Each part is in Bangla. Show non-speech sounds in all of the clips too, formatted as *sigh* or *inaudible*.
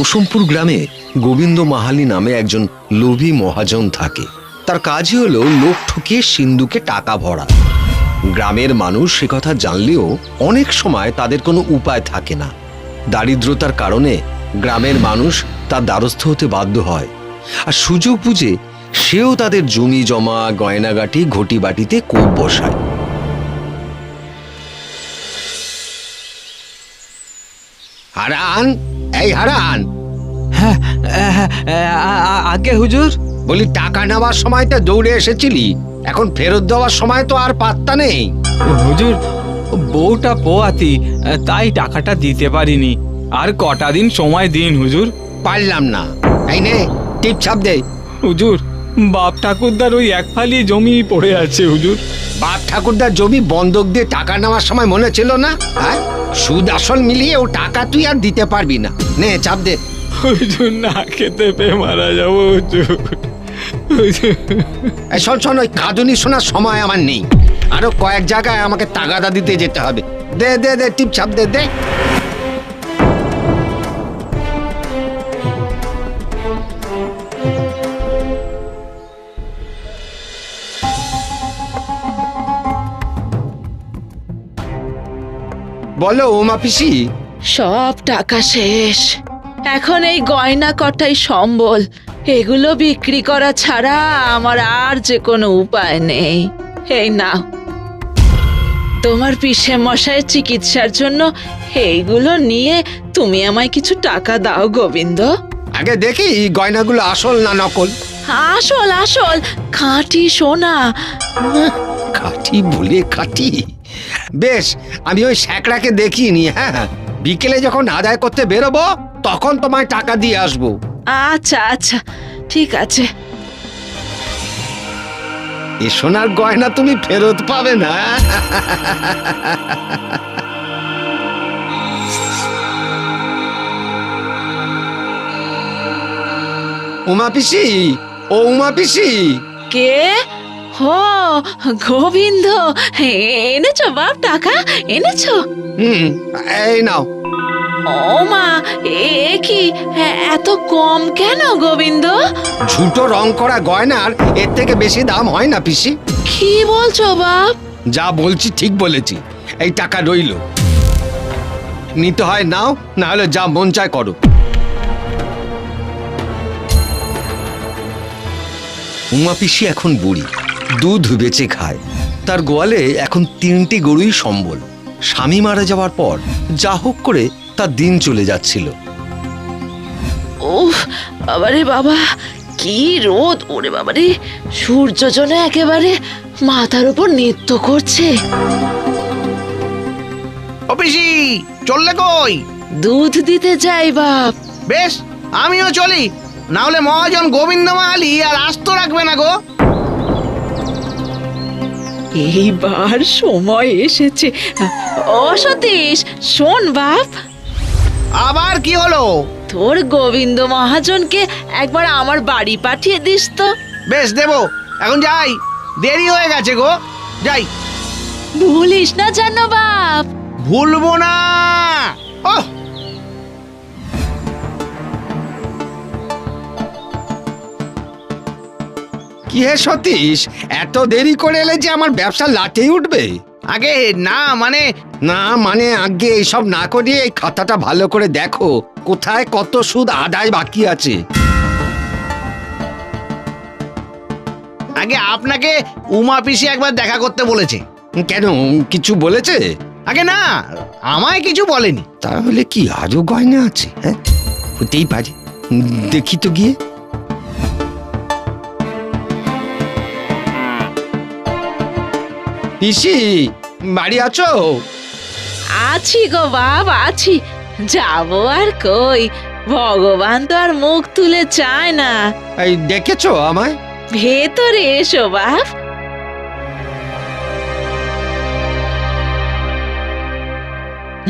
কুসুমপুর গ্রামে গোবিন্দ মাহালি নামে একজন লোভী মহাজন থাকে। তার কাজই হলো লোক ঠকিয়ে সিন্ধুকে টাকা ভরা। গ্রামের মানুষ সে কথা জানলেও অনেক সময় তাদের কোনো উপায় থাকে না। দারিদ্রতার কারণে গ্রামের মানুষ তার দ্বারস্থ হতে বাধ্য হয়। আর সুযোগ বুঝে সেও তাদের জমি জমা, গয়নাগাটি ঘটি বাটিতে কোপ বসায়। হারান এই হারান। হ্যাঁ হ্যাঁ, আ- আগে হুজুর? বলি টাকা নেওয়ার সময় তো দৌড়ে এসেছিলি। এখন ফেরত দেওয়ার সময় তো আর পাত্তা নেই। হুজুর বউটা পোয়াতি তাই টাকাটা দিতে পারিনি। আর কটা দিন সময় দিন হুজুর? পারলাম না। এই নে টিপ ছাপ দে। হুজুর বাপ ঠাকুরদার ওই এক ফালি জমি পড়ে আছে হুজুর। বাপ ঠাকুরদার জমি বন্ধক দিয়ে টাকা নেওয়ার সময় মনে ছিল না? হ্যাঁ? সুদ আসল মিলিয়ে ও টাকা তুই আর দিতে পারবি না। নে চাপ দে। হুজুর না খেতে পেয়ে মারা যাব হুজুর। এই শোন শোন ওই কাঁদুনি শোনার সময় আমার নেই। আরও কয়েক জায়গায় আমাকে তাগাদা দিতে যেতে হবে। দে দে দে টিপ ছাপ দে দে। বলো উমা পিসি। সব টাকা শেষ। এখন এই গয়না কটাই সম্বল। এগুলো বিক্রি করা ছাড়া আমার আর যে কোনো উপায় নেই। এই নাও। তোমার পিসে মশাইয়ের চিকিৎসার জন্য এইগুলো নিয়ে তুমি আমায় কিছু টাকা দাও গোবিন্দ। আগে দেখি গয়নাগুলো আসল না নকল। আসল আসল। খাঁটি সোনা। খাঁটি বলে খাটি। বেশ আমি ওই স্যাকড়াকে দেখিনি হ্যাঁ। বিকেলে যখন আদায় করতে বেরোবো তখন তোমায় টাকা দিয়ে আসব। আচ্ছা আচ্ছা ঠিক আছে। এ সোনার গয়না তুমি ফেরত পাবে না। উমা পিসি ও উমা পিসি। কে? হো গোবিন্দ এনেছো বাপ টাকা এনেছো? হুম এই নাও। ও মা এ কি এত কম কেন গোবিন্দ? ঝুটো রং করা গয়নার এর থেকে বেশি দাম হয় না পিসি। কি বলছো বাপ? যা বলছি ঠিক বলেছি এই টাকা রইল। নিতে হয় নাও না হলে যা মন চায় করো। উমা পিসি এখন বুড়ি। দুধ বেচে খায়। তার গোয়ালে এখন তিনটি গরুই সম্বল। স্বামী মারা যাওয়ার পর যা হোক করে তার দিন চলে যাচ্ছিল। উফ বাবারে বাবা কি রোদ ওরে বাবারে। সূর্য যেন একেবারে মাথার উপর নৃত্য করছে। অপিসি চললে কই? দুধ দিতে যাই বাপ। বেশ আমিও চলি। না হলে মহাজন গোবিন্দ মাহালি আর আস্ত রাখবে না গো। এইবার সময় এসেছে। ও সতীশ শোন বাপ। আবার কি হলো? তোর গোবিন্দ মহাজনকে একবার আমার বাড়ি পাঠিয়ে দিস তো। বেশ দেবো। এখন যাই। দেরি হয়ে গেছে গো। যাই। ভুলিস না যেন বাপ। ভুলবো না। ওহ! কি হে সতীশ? এত দেরি করে এলে যে আমার ব্যবসা লাটেই উঠবে? আগে না মানে না মানে আগে এইসব না করিয়ে এই খাতাটা ভালো করে দেখো। কোথায় কত সুদ আদায় বাকি আছে? আগে আপনাকে উমা পিসি একবার দেখা করতে বলেছে। কেন কিছু বলেছে? আগে না আমায় কিছু বলেনি। তাহলে কি আজও গয়না আছে হ্যাঁ? হতেই পারে। দেখি তো গিয়ে। পিসি বাড়ি আছো? আছি গো বাপ আছি। যাব আর কই? ভগবান তো আর মুখ তুলে চায় না। এই দেখেছ আমায়? ভেতরে এসো বাপ।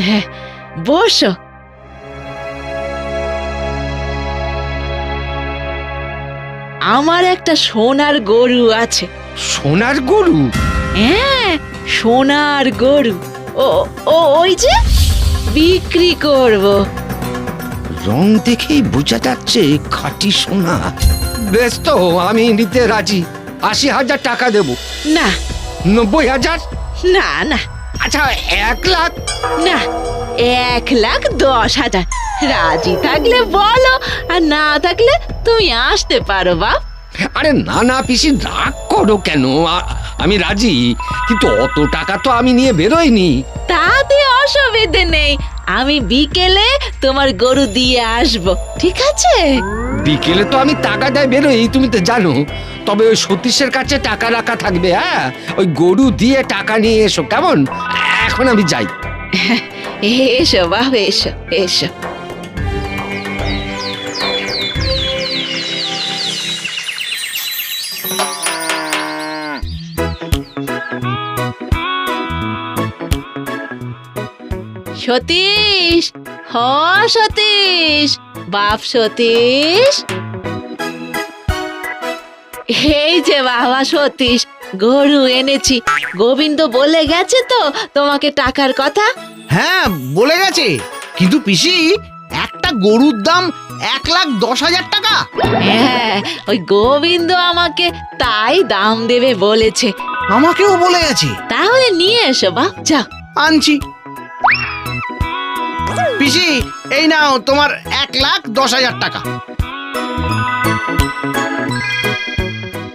হ্যাঁ বসো। আমার একটা সোনার গরু আছে। সোনার গরু? হ্যাঁ সোনার গরু। ও ও ওই যে বিক্রি করব। রং দেখেই বোঝা যাচ্ছে খাঁটি সোনা। বেশ তো আমি নিতে রাজি। আশি হাজার টাকা দেব। না। নব্বই হাজার? না না। আচ্ছা এক লাখ? না এক লাখ দশ হাজার। রাজি থাকলে বলো আর না থাকলে তুমি আসতে পারো বাপ। আরে না না পিসি রাগ করো কেন? আমি রাজি কিন্তু অত টাকা তো আমি নিয়ে বেরোইনি। তাতে অসুবিধে নেই। আমি বিকেলে তোমার গরু দিয়ে আসব ঠিক আছে? বিকেলে তো আমি টাকা দেয় বেরোই তুমি তো জানো। তবে ওই সতীশের কাছে টাকা রাখা থাকবে হ্যাঁ? ওই গরু দিয়ে টাকা নিয়ে এসো কেমন? এখন আমি যাই। *laughs* এসো বাপ এসো এসো। সতীশ। হ সতীশ। বাপ সতীশ। এই যে বাবা সতীশ গরু এনেছি। গোবিন্দ বলে গেছে তো তোমাকে টাকার কথা? হ্যাঁ বলে গেছে। কিন্তু পিসি একটা গরুর দাম এক লাখ দশ হাজার টাকা। হ্যাঁ ওই গোবিন্দ আমাকে তাই দাম দেবে বলেছে। আমাকেও বলে গেছে। তাহলে নিয়ে এসো বাপ যাও। আনছি। পিসি এই নাও তোমার এক লাখ দশ হাজার টাকা।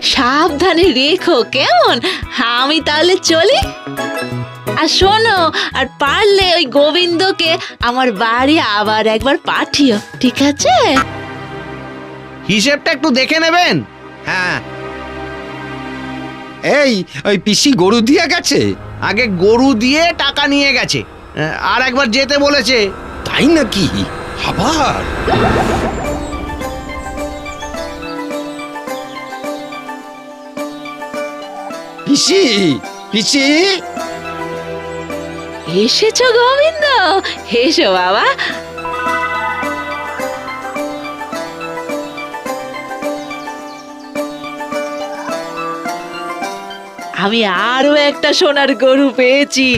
সাবধানে রেখো কেমন? আমি তাহলে চলি। আর শোনো আর পারলে ওই গোবিন্দকে আমার বাড়ি আবার একবার পাঠিও ঠিক আছে? হিসেবটা একটু দেখে নেবেন। হ্যাঁ। এই ওই পিসি গরু দিয়ে গেছে? আগে গরু দিয়ে টাকা নিয়ে গেছে। আর একবার যেতে বলেছে। তাই নাকি? আবার? পিসি পিসি? এসেছ গোবিন্দ। এসো বাবা। আমি আরও একটা সোনার গরু পেয়েছি।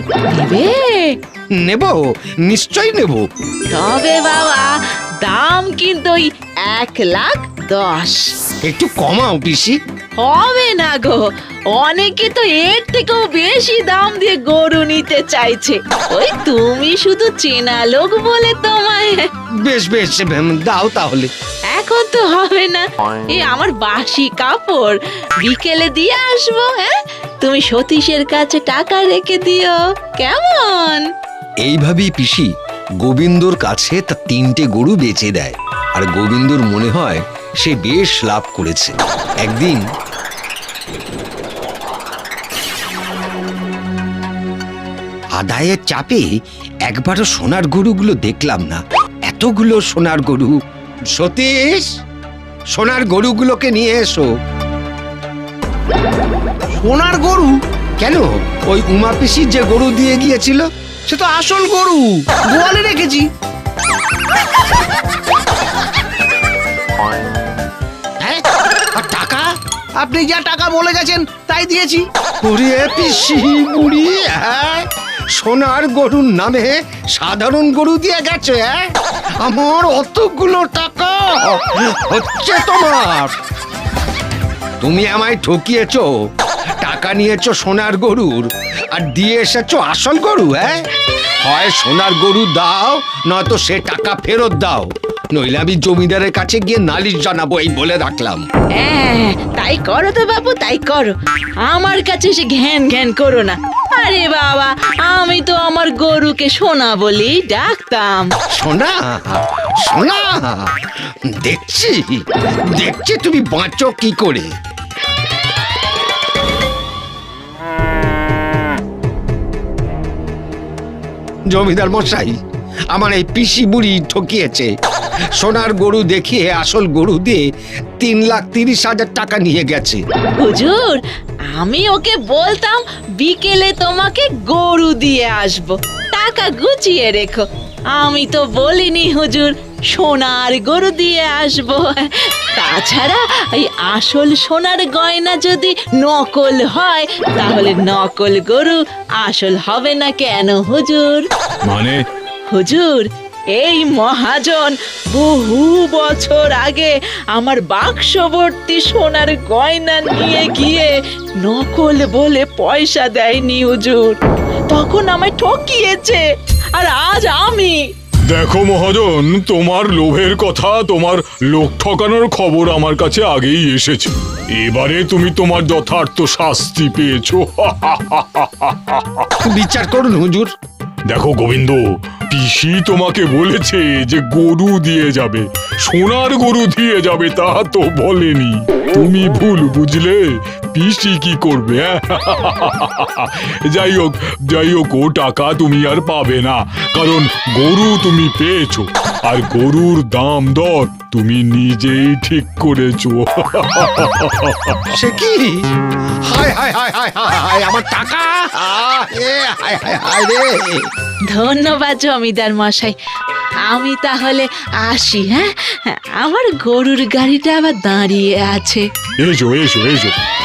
নেবে? নিশ্চয়ই নেব। তবে বাবা দাম কিন্তু ওই এক লাখ দশ। একটু কমাও পিসি। হবে না গো। অনেকে তো এর থেকেও বেশি দাম দিয়ে গরু নিতে চাইছে। ওই তুমি শুধু চেনা লোক বলে তোমায়। বেশ বেশ দাও তাহলে। এখন তো হবে না। এই আমার বাসি কাপড়। বিকেলে দিয়ে আসব হ্যাঁ? তুমি সতীশের কাছে টাকা রেখে দিও। কেমন? এইভাবেই পিসি গোবিন্দর কাছে তার তিনটে গরু বেচে দেয়। আর গোবিন্দর মনে হয় সে বেশ লাভ করেছে। একদিন আদায়ের চাপে একবারও সোনার গরুগুলো দেখলাম না। এতগুলো সোনার গরু। সতীশ সোনার গরুগুলোকে নিয়ে এসো। সোনার গরু? কেন? ওই উমা পিসির যে গরু দিয়ে গিয়েছিল? সে তো আসল গরু। গোয়ালে রেখেছি। হ্যাঁ? টাকা? আপনি যা টাকা বলে গেছেন তাই দিয়েছি। পিসি বুড়ি হ্যাঁ? সোনার গরুর নামে সাধারণ গরু দিয়ে গেছে হ্যাঁ? আমার অতগুলো টাকা হচ্ছে তোমার। তুমি আমায় ঠকিয়েছো। টাকা নিয়েছো সোনার গরুর আর দিয়ে এসেছ আসল গরু হ্যাঁ? হয় সোনার গরু দাও নয়তো সে টাকা ফেরত দাও। নইলে আমি জমিদারের কাছে গিয়ে নালিশ জানাব এই বলে রাখলাম। হ্যাঁ তাই করো তো বাবু তাই করো। আমার কাছে এসে ঘ্যান ঘ্যান করো না। আরে বাবা আমি তো আমার গরুকে সোনা বলি ডাকতাম। সোনা? সোনা? দেখছি দেখছি তুমি বাঁচো কি করে। জমিদার মশাই, আমার এই পিসি বুড়ি ঠকিয়েছে। সোনার গরু দেখিয়ে, আসল গরু দিয়ে তিন লাখ তিরিশ হাজার টাকা নিয়ে গেছে। হুজুর, আমি ওকে বলতাম, বিকেলে তোমাকে গরু দিয়ে আসব। টাকা গুছিয়ে রেখো। আমি তো বলিনি হুজুর। সোনার গরু দিয়ে আসব। তাছাড়া এই আসল সোনার গয়না যদি নকল হয় তাহলে নকল গরু আসল হবে না কেন হুজুর? মানে? হুজুর এই মহাজন বহু বছর আগে আমার বাক্সবর্তী সোনার গয়না নিয়ে গিয়ে নকল বলে পয়সা দেয়নি হুজুর। তখন আমায় ঠকিয়েছে। আর আজ আমি দেখো মহাজন তোমার লোভের কথা তোমার লোক ঠকানোর খবর আমার কাছে আগেই এসেছে। এবারে তুমি তোমার যথার্থ শাস্তি পেয়েছ। *laughs* বিচার করুন হুজুর। দেখো গোবিন্দ পিসি তোমাকে বলেছে যে গরু দিয়ে যাবে সোনার গরু দিয়ে যাবে তা তো বলেনি। তুমি ভুল বুঝলে পিসি কি করবে হ্যাঁ? *laughs* যাই হোক যাই হোক ও টাকা তুমি আর পাবে না। কারণ গরু তুমি পেয়েছ আর গরুর দাম দর তুমি নিজেই ঠিক করেছ। *laughs* সে কি? হায় হায় হায় হায় হায় হায় আমার টাকা! আহ, এ, হায় হায় হায় রে! ধন্যবাদ জমিদার মশাই। আমি তাহলে আসি হ্যাঁ? আমার গরুর গাড়িটা আবার দাঁড়িয়ে আছে। এসো এসো এসো।